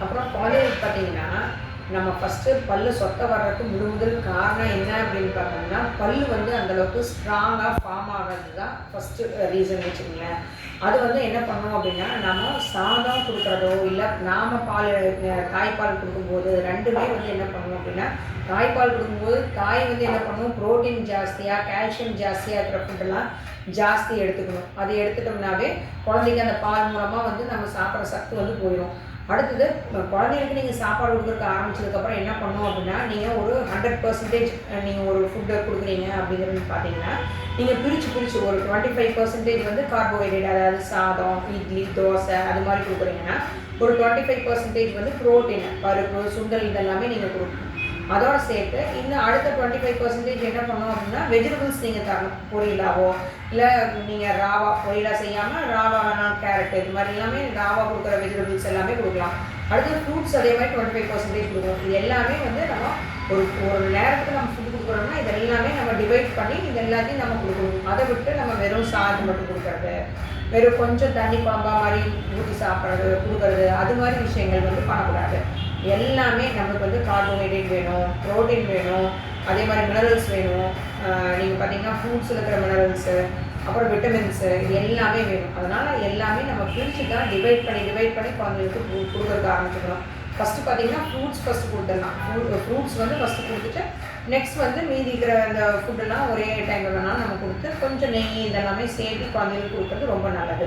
அப்புறம் குழந்தைகளுக்கு பார்த்தீங்கன்னா நம்ம ஃபஸ்ட்டு பல்லு சொத்த வர்றதுக்கு முழு முதல் காரணம் என்ன அப்படின்னு பார்த்தோம்னா பல்லு வந்து அந்தளவுக்கு ஸ்ட்ராங்காக ஃபார்ம் ஆகிறது தான் ஃபஸ்ட்டு ரீசன் வச்சுக்கோங்களேன். அது வந்து என்ன பண்ணோம் அப்படின்னா நம்ம சாதம் கொடுக்குறதோ இல்லை நாம் பால் தாய்ப்பால் கொடுக்கும்போது ரெண்டுமே வந்து என்ன பண்ணுவோம் அப்படின்னா தாய்ப்பால் கொடுக்கும்போது தாய் வந்து என்ன பண்ணுவோம் புரோட்டீன் ஜாஸ்தியாக கால்சியம் ஜாஸ்தியாக இருக்கிற ஃபுட்டெல்லாம் ஜாஸ்தி எடுத்துக்கணும். அது எடுத்துட்டோம்னாவே குழந்தைக்கு அந்த பால் மூலமாக வந்து நம்ம சாப்பிட்ற சத்து வந்து போயிடும் அடுத்தது குழந்தைகளுக்கு நீங்கள் சாப்பாடு கொடுக்குறதுக்கு ஆரம்பிச்சதுக்கப்புறம் என்ன பண்ணணும் அப்படின்னா நீங்கள் ஒரு ஹண்ட்ரட் பர்சன்டேஜ் நீங்கள் ஒரு ஃபுட்டை கொடுக்குறீங்க. அப்படிங்கிறது பார்த்தீங்கன்னா நீங்கள் பிரித்து பிரித்து ஒரு டுவெண்ட்டி ஃபைவ் பர்சன்டேஜ் வந்து கார்போஹைட்ரேட் அதாவது சாதம் இட்லி தோசை அது மாதிரி கொடுக்குறீங்கன்னா ஒரு டுவெண்ட்டி ஃபைவ் பர்சன்டேஜ் வந்து ப்ரோட்டீன் பருப்பு சுண்டல் இதெல்லாமே நீங்கள் கொடுக்கணும். அதோட சேர்த்து இன்னும் அடுத்த டுவெண்ட்டி ஃபைவ் பர்சன்டேஜ் என்ன பண்ணோம் அப்படின்னா வெஜிடபிள்ஸ் நீங்கள் தரணும். பொரியலாவோ இல்லை நீங்கள் ராவா பொரியலாக செய்யாமல் ராவா வேணாம் கேரட் இது மாதிரி எல்லாமே ராவா கொடுக்குற வெஜிடபிள்ஸ் எல்லாமே கொடுக்கலாம். அடுத்து ஃப்ரூட்ஸ் அதே மாதிரி டுவெண்ட்டி ஃபைவ் பர்சன்டேஜ் கொடுக்கணும். இது எல்லாமே வந்து நம்ம ஒரு ஒரு நேரத்துக்கு நம்ம ஃபுட் கொடுக்குறோம்னா இது எல்லாமே நம்ம டிவைட் பண்ணி இது எல்லாத்தையும் நம்ம கொடுக்கணும். அதை விட்டு நம்ம வெறும் சாதம் மட்டும் கொடுக்குறது வெறும் கொஞ்சம் தண்ணி பாம்பா மாதிரி ஊற்றி சாப்பிட்றது கொடுக்குறது அது மாதிரி விஷயங்கள் வந்து பண்ணக்கூடாது. எல்லாமே நம்மளுக்கு வந்து கார்போஹைட்ரேட் வேணும் ப்ரோட்டீன் வேணும் அதே மாதிரி மினரல்ஸ் வேணும். நீங்கள் பார்த்தீங்கன்னா ஃப்ரூட்ஸில் இருக்கிற மினரல்ஸு அப்புறம் விட்டமின்ஸு இது எல்லாமே வேணும். அதனால் எல்லாமே நம்ம பிரித்து தான் டிவைட் பண்ணி டிவைட் பண்ணி குழந்தைங்களுக்கு கொடுக்குறதுக்கு கொடுக்கறதுக்கு ஃபஸ்ட்டு பார்த்தீங்கன்னா ஃப்ரூட்ஸ் ஃபஸ்ட்டு கொடுத்துடலாம். ஃப்ரூட்ஸ் வந்து ஃபஸ்ட்டு கொடுத்துட்டு நெக்ஸ்ட் வந்து மீதி இருக்கிற அந்த ஃபுட்டெல்லாம் ஒரே டைமில் வேணாலும் நம்ம கொடுத்து கொஞ்சம் நெய் இதெல்லாமே சேர்த்து குழந்தைங்களுக்கு கொடுக்குறது ரொம்ப நல்லது.